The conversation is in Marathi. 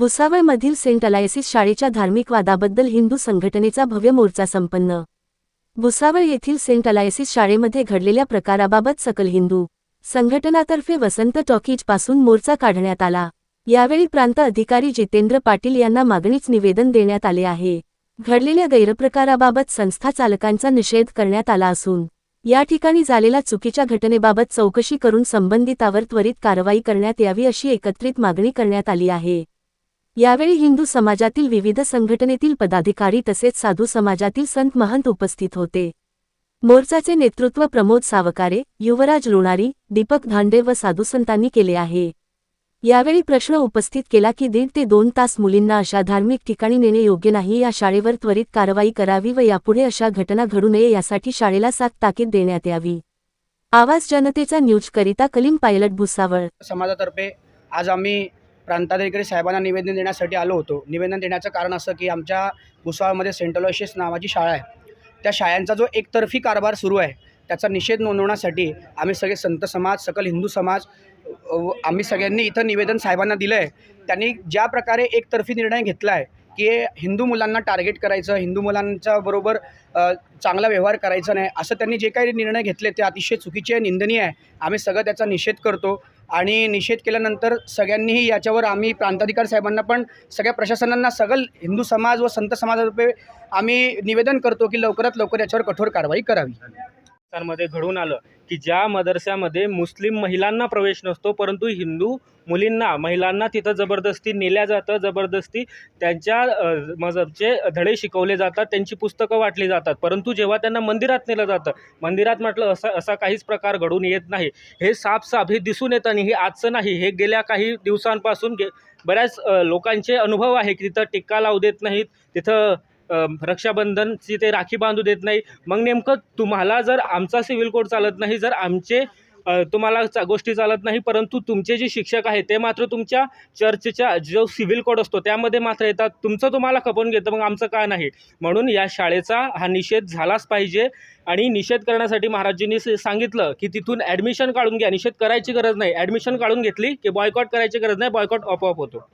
भुसावळमधील सेंट अलायसिस शाळेच्या धार्मिक वादाबद्दल हिंदू संघटनेचा भव्य मोर्चा संपन्न. भुसावळ येथील सेंट अलायसिस शाळेमध्ये घडलेल्या प्रकाराबाबत सकल हिंदू संघटनातर्फे वसंत टॉकीजपासून मोर्चा काढण्यात आला. यावेळी प्रांत अधिकारी जितेंद्र पाटील यांना मागणीच निवेदन देण्यात आले आहे. घडलेल्या गैरप्रकाराबाबत संस्था चालकांचा निषेध करण्यात आला असून या ठिकाणी झालेल्या चुकीच्या घटनेबाबत चौकशी करून संबंधितावर त्वरित कारवाई करण्यात यावी अशी एकत्रित मागणी करण्यात आली आहे. यावेळी हिंदू समाजातील विविध संघटनेतील पदाधिकारी तसेच साधू समाजातील संत महंत उपस्थित होते. मोर्चाचे नेतृत्व प्रमोद सावकारे युवराज लोणारी दीपक धांडे व साधू संतांनी केले आहे. यावेळी प्रश्न उपस्थित केला की दीड ते दोन तास मुलींना अशा धार्मिक ठिकाणी नेणे योग्य नाही या शाळेवर त्वरित कारवाई करावी व यापुढे अशा घटना घडू नये यासाठी शाळेला सात ताकीद देण्यात यावी. आवाज जनतेचा न्यूज करिता कलीम पायलट भुसावळ. समाजातर्फे आज आम्ही प्रांताधिकारी साहेबांना निवेदन देण्यासाठी आलो होतो. निवेदन देण्याचं कारण असं की आमच्या भुसावळमध्ये सेंट्रल नावाची शाळा आहे. त्या शाळांचा जो एकतर्फी कारभार सुरू आहे त्याचा निषेध नोंदवण्यासाठी आम्ही सगळे संत समाज सकल हिंदू समाज आम्ही सगळ्यांनी इथं निवेदन साहेबांना दिलं आहे त्यांनी ज्या प्रकारे एकतर्फी निर्णय घेतला आहे की हिंदू मुलांना टार्गेट करायचं हिंदू मुलांच्या बरोबर चांगला व्यवहार करायचा नाही असं त्यांनी जे काही निर्णय घेतले ते अतिशय चुकीचे आहे निंदनीय आहे. आम्ही सगळं त्याचा निषेध करतो आणि निषेध केल्यानंतर सगळ्यांनीही याच्यावर आम्ही प्रांताधिकार साहेबांना पण सगळ्या प्रशासनांना सगळं हिंदू समाज व संत समाजातर्फे आम्ही निवेदन करतो की लवकरात लवकर याच्यावर कठोर कारवाई करावी. मध्ये घडून आलं की ज्या मदरस्यामध्ये मुस्लिम महिलांना प्रवेश नसतो परंतु हिंदू मुलींना महिलांना तिथं जबरदस्ती नेल्या जातं जबरदस्ती त्यांच्या मजबचे मजहबचे धडे शिकवले जातात त्यांची पुस्तकं वाटली जातात. परंतु जेव्हा त्यांना मंदिरात नेलं जातं मंदिरात म्हटलं असा असा काहीच प्रकार घडून येत नाही. हे साफसाफ हे दिसून येतं आणि हे आजचं नाही. हे गेल्या काही दिवसांपासून गे बऱ्याच लोकांचे अनुभव आहे की तिथं टिक्का लावू देत नाहीत तिथं रक्षाबंधनची ते राखी बांधू देत नाही. मग नेमकं तुम्हाला जर आमचा सिव्हिल कोड चालत नाही जर आमचे तुम्हाला चा गोष्टी चालत नाही परंतु तुमचे जे शिक्षक आहेत ते मात्र तुमच्या चर्चच्या जो सिव्हिल कोड असतो त्यामध्ये मात्र येतात. तुमचं तुम्हाला खपवून घेतं मग आमचं का नाही? म्हणून या शाळेचा हा निषेध झालाच पाहिजे आणि निषेध करण्यासाठी महाराजांनी सांगितलं की तिथून ॲडमिशन काढून घ्या. निषेध करायची गरज नाही. ॲडमिशन काढून घेतली की बॉयकॉट करायची गरज नाही. बॉयकॉट आपोआप होतो.